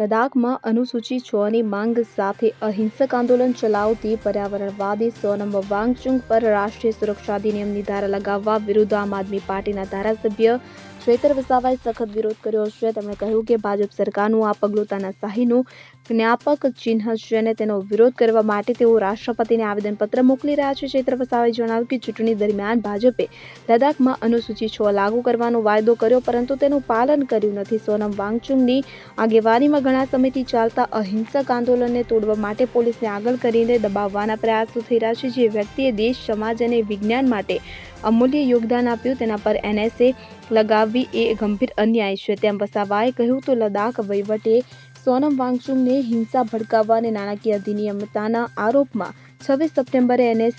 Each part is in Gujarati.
લદ્દાખમાં અનુસૂચિત છની માંગ સાથે અહિંસક આંદોલન ચલાવતી પર્યાવરણવાદી સોનમ વાંગચુંગ પર રાષ્ટ્રીય સુરક્ષા અધિનિયમની ધારા લગાવવા વિરુદ્ધ આમ આદમી પાર્ટીના ધારાસભ્ય ચૈતર વસાવાએ સખત વિરોધ કર્યો છે તેમણે કહ્યું કે ભાજપ સરકારનું આ પગલું તાનાશાહીનું જ્ઞાપક ચિહ્ન છે અને તેનો વિરોધ કરવા માટે તેઓ રાષ્ટ્રપતિને આવેદનપત્ર મોકલી રહ્યા છે. ચૈત્ર વસાવાએ જણાવ્યું કે ચૂંટણી દરમિયાન ભાજપે લદ્દાખમાં અનુસૂચિત છ લાગુ કરવાનો વાયદો કર્યો, પરંતુ તેનું પાલન કર્યું નથી. સોનમ વાંગચુંગની આગેવાનીમાં ઘણા સમયથી ચાલતા અહિંસક આંદોલનને તોડવા માટે પોલીસને આગળ કરીને દબાવવાના પ્રયાસો થઈ રહ્યા છે. જે વ્યક્તિએ દેશ, સમાજ અને વિજ્ઞાન માટે અમૂલ્ય યોગદાન આપ્યું. તેના પર એનએસએ લગાવવી એ ગંભીર અન્યાય છે. તેમ વસાવાએ કહ્યું તો લદ્દાખ વહીવટે સોનમ વાંગચુંગને હિંસા ભડકાવવા અને નાણાકીય અધિનિયમતાના આરોપમાં છવ્વીસ સપ્ટેમ્બરે એનએસ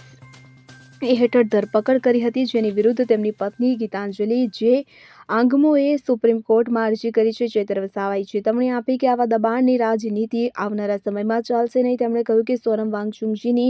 એ હેઠળ ધરપકડ કરી હતી. જેની વિરુદ્ધ તેમની પત્ની ગીતાંજલિ જે આંગમોએ સુપ્રીમ કોર્ટમાં અરજી કરી છે ચેતર વસાવાએ ચેતવણી આપી કે આવા દબાણની રાજનીતિ આવનારા સમયમાં ચાલશે નહીં. તેમણે કહ્યું કે સોનમ વાંગચુંગજીની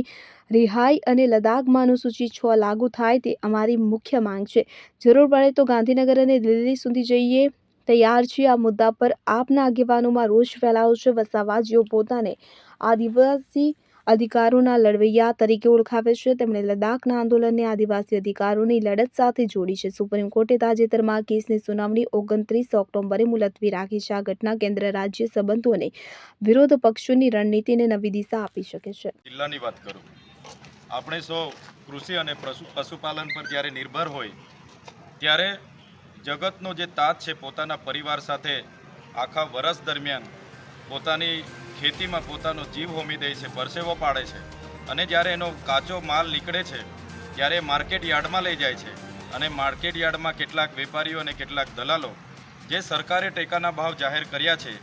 રિહાઈ અને લદ્દાખમાં અનુસૂચિત છ લાગુ થાય તે અમારી મુખ્ય માંગ છે. જરૂર પડે તો ગાંધીનગર અને દિલ્હી સુધી જઈએ તૈયાર છીએ. આ મુદ્દા પર આપના આગેવાનોમાં રોષ ફેલાયો છે. વસાવા જેઓ પોતાને આદિવાસી અધિકારોના લડવૈયા તરીકે ઓળખાવે છે. તેમણે લદ્દાખના આંદોલનને આદિવાસી અધિકારોની લડત સાથે જોડી છે. સુપ્રીમ કોર્ટે તાજેતરમાં કેસની સુનાવણી ઓગણત્રીસ ઓક્ટોબરે મુલતવી રાખી છે. આ ઘટના કેન્દ્ર રાજ્ય સંબંધો અને વિરોધ પક્ષોની રણનીતિને નવી દિશા આપી શકે છે. જિલ્લાની વાત કરું. આપણે સૌ કૃષિ અને પશુ, પશુપાલન પર જ્યારે નિર્ભર હોય, ત્યારે જગતનો જે તાત છે પોતાના પરિવાર સાથે આખા વર્ષ દરમિયાન પોતાની ખેતીમાં પોતાનો જીવ હોમી દે છે, પરસેવો પાડે છે અને જ્યારે એનો કાચો માલ નીકળે છે, ત્યારે માર્કેટ યાર્ડમાં લઈ જાય છે અને માર્કેટ યાર્ડમાં કેટલાક વેપારીઓ અને કેટલાક દલાલો જે સરકારે ટેકાના ભાવ જાહેર કર્યા છે,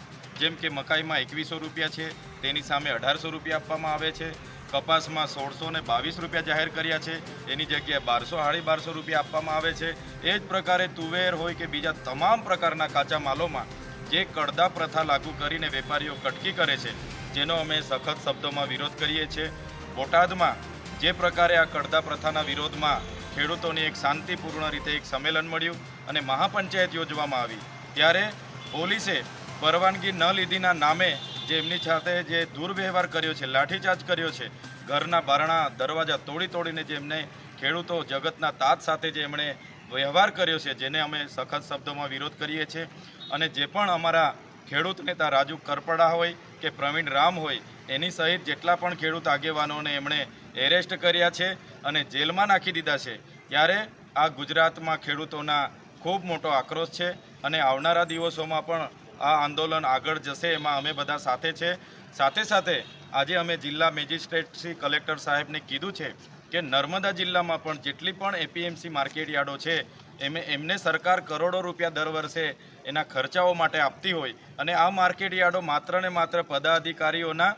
જેમ કે મકાઈમાં એકવીસો રૂપિયા છે, તેની સામે અઢારસો રૂપિયા આપવામાં આવે છે, કપાસમાં સોળસો ને બાવીસ રૂપિયા જાહેર કર્યા છે, એની જગ્યાએ બારસો સાડી બારસો રૂપિયા આપવામાં આવે છે, એ જ પ્રકારે તુવેર હોય કે બીજા તમામ પ્રકારના કાચા માલોમાં જે કડદા પ્રથા લાગુ કરીને વેપારીઓ કટકી કરે છે, જેનો અમે સખત શબ્દોમાં વિરોધ કરીએ છીએ. બોટાદમાં જે પ્રકારે આ કડદા પ્રથાના વિરોધમાં ખેડૂતોની એક શાંતિપૂર્ણ રીતે એક સંમેલન મળ્યું અને મહાપંચાયત યોજવામાં આવી. ત્યારે પોલીસે પરવાનગી ન લીધીના નામે જે એમની સાથે જે દુર્વ્યવહાર કર્યો છે, લાઠીચાર્જ કર્યો છે, ઘરના બારણા દરવાજા તોડી તોડીને જે એમને ખેડૂતો જગતના તાત સાથે જે એમણે વ્યવહાર કર્યો છે, જેને અમે સખત શબ્દોમાં વિરોધ કરીએ છીએ. અને જે પણ અમારા ખેડૂત નેતા રાજુ કરપડા હોય કે પ્રવીણ રામ હોય, એની સહિત જેટલા પણ ખેડૂત આગેવાનોને એમણે એરેસ્ટ કર્યા છે અને જેલમાં નાખી દીધા છે, ત્યારે આ ગુજરાતમાં ખેડૂતોના ખૂબ મોટો આક્રોશ છે અને આવનારા દિવસોમાં પણ આ આંદોલન આગળ જશે, એમાં અમે બધા સાથે છે. સાથે સાથે આજે અમે જિલ્લા મેજિસ્ટ્રેટ શ્રી કલેક્ટર સાહેબને કીધું છે કે નર્મદા જિલ્લામાં પણ જેટલી પણ એપીએમસી માર્કેટ યાર્ડો છે, એમે, એમને સરકાર કરોડો રૂપિયા દર વર્ષે એના ખર્ચાઓ માટે આપતી હોય અને આ માર્કેટ યાર્ડો માત્ર ને માત્ર પદાધિકારીઓના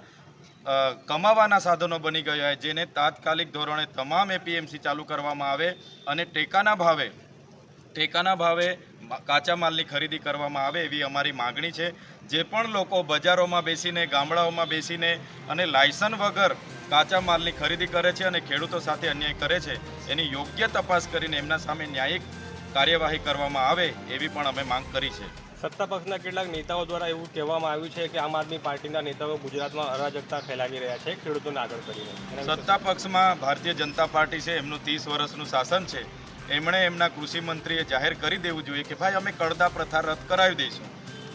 કમાવાના સાધનો બની ગયા જેને તાત્કાલિક ધોરણે તમામ એપીએમસી ચાલુ કરવામાં આવે અને ટેકાના ભાવે ટેકાના ભાવે કાચા માલની ખરીદી કરવામાં આવે એવી અમારી માગણી છે. જે પણ લોકો બજારોમાં બેસીને ગામડાઓમાં બેસીને અને લાયસન વગર કાચા માલની ખરીદી કરે છે અને ખેડૂતો સાથે અન્યાય કરે છે એની યોગ્ય તપાસ કરીને એમના સામે ન્યાયિક કાર્યવાહી કરવામાં આવે એવી પણ અમે માંગ કરી છે. સત્તા પક્ષના કેટલાક નેતાઓ દ્વારા એવું કહેવામાં આવ્યું છે કે આમ આદમી પાર્ટીના નેતાઓ ગુજરાતમાં અરાજકતા ફેલાવી રહ્યા છે ખેડૂતોને આગળ કરીને. સત્તા પક્ષમાં ભારતીય જનતા પાર્ટી છે એમનું ત્રીસ વર્ષનું શાસન છે. એમણે એમના કૃષિ મંત્રીએ જાહેર કરી દેવું જોઈએ કે ભાઈ અમે કડદા પ્રથા રદ કરાવી દઈશું.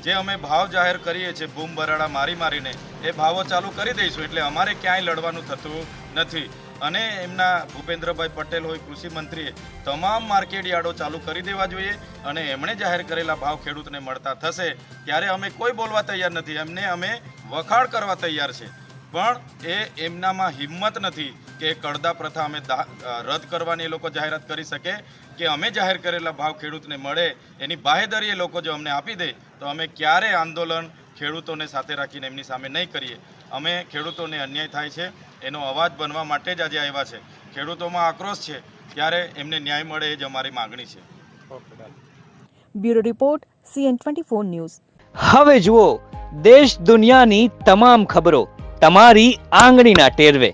જે અમે ભાવ જાહેર કરીએ છીએ બૂમ બરાડા મારી મારીને, એ ભાવો ચાલુ કરી દઈશું એટલે અમારે ક્યાંય લડવાનું થતું નથી. અને એમના ભૂપેન્દ્રભાઈ પટેલ હોય, કૃષિ મંત્રીએ તમામ માર્કેટ યાર્ડો ચાલુ કરી દેવા જોઈએ અને એમણે જાહેર કરેલા ભાવ ખેડૂતને મળતા થશે, ત્યારે અમે કોઈ બોલવા તૈયાર નથી. એમને અમે વખાણ કરવા તૈયાર છે. પણ એ એમનામાં હિંમત નથી. કે કડદા પ્રથા અમે દા- રદ કરવાની એ લોકો જાહેરાત કરી શકે કે અમે જાહેર કરેલા ભાવ ખેડૂતને મળે એની બાહેધરી એ લોકો જો અમને આપી દે તો અમે ક્યારે આંદોલન ખેડૂતોને સાથે રાખીને એમની સામે નહીં કરીએ. અમે ખેડૂતોને અન્યાય થાય છે એનો અવાજ બનવા માટે જ આજે આવ્યા છે. ખેડૂતોમાં આક્રોશ છે ત્યારે એમને ન્યાય મળે એ જ અમારી માગણી છે. Bureau report CN twenty four news. હવે જુઓ દેશ દુનિયાની તમામ ખબરો તમારી આંગળીના ટેરવે.